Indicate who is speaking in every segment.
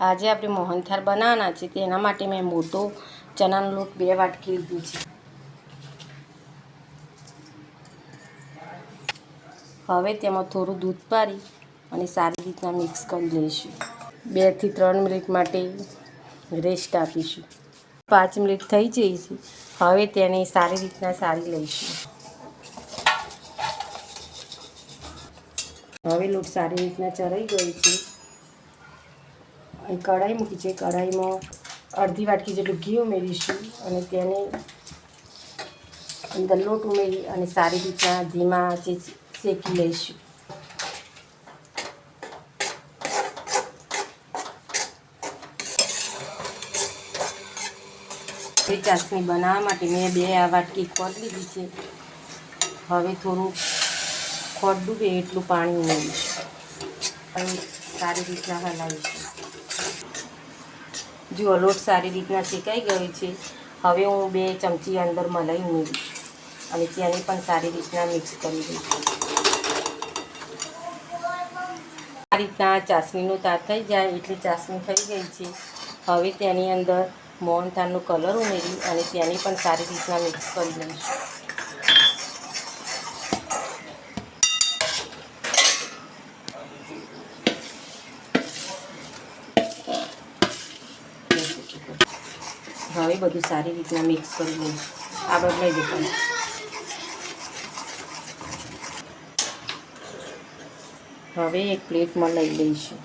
Speaker 1: આજે આપણે મોહનથાળ બનાવવાના છે તેના માટે મેં મોટો ચણાનો લોટ બે વાટકી લીધું છે. હવે તેમાં થોડું દૂધ પારી અને સારી રીતના મિક્સ કરી લઈશું. બેથી ત્રણ મિનિટ માટે રેસ્ટ આપીશું. પાંચ મિનિટ થઈ જઈ છે. હવે તેને સારી રીતના સારી લઈશું. હવે લોટ સારી રીતના ચરાઈ ગયો છે. અને કઢાઈ મૂકી છે. કઢાઈમાં અડધી વાટકી જેટલું ઘી ઉમેરીશું અને તેને અંદર લોટ ઉમેરી અને સારી રીતના ધીમા આંચે શેકી લઈશું. તે ચાસણી બનાવવા માટે મેં બે આ વાટકી ખોટ લીધી છે. હવે થોડું ખોટ ડૂબે એટલું પાણી ઉમેરીશ. અને સારી રીતના હલાવીશું. જુઓ લોટ સારી રીતના શેકાઈ ગયો છે, હવે હું બે ચમચી અંદર મલાઈ ઉમેરીશ અને તેને પણ સારી રીતના મિક્સ કરી દઈશ. આ રીતના ચાસણીનું તાર થઈ જાય એટલે ચાસણી થઈ ગઈ છે. હવે તેની અંદર મોહનથાળનો કલર ઉમેરી અને તેને પણ સારી રીતના મિક્સ કરી લઈશું. હવે બધું સારી રીતના મિક્સ કરી લઈશું આગળ લઈ જવાનું હવે એક પ્લેટમાં લઈ લઈશું.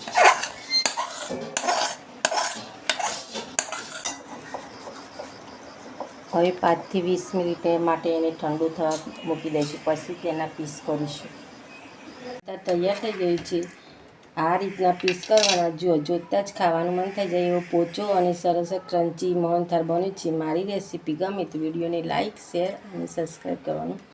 Speaker 1: હવે પાંચથી વીસ મિનિટ માટે એને ઠંડુ થવા મૂકી દઈશું. પછી તેના પીસ કરીશું. તૈયાર થઈ ગયું છે. આ રીતના પીસ કરવાના. જો જોતાં જ ખાવાનું મન થઈ જાય એવો પોચો અને સરસ ક્રન્ચી મોહનથાળ બન્યું છે. મારી રેસીપી ગમે તો વિડીયોને લાઇક શેર અને સબસ્ક્રાઈબ કરવાનું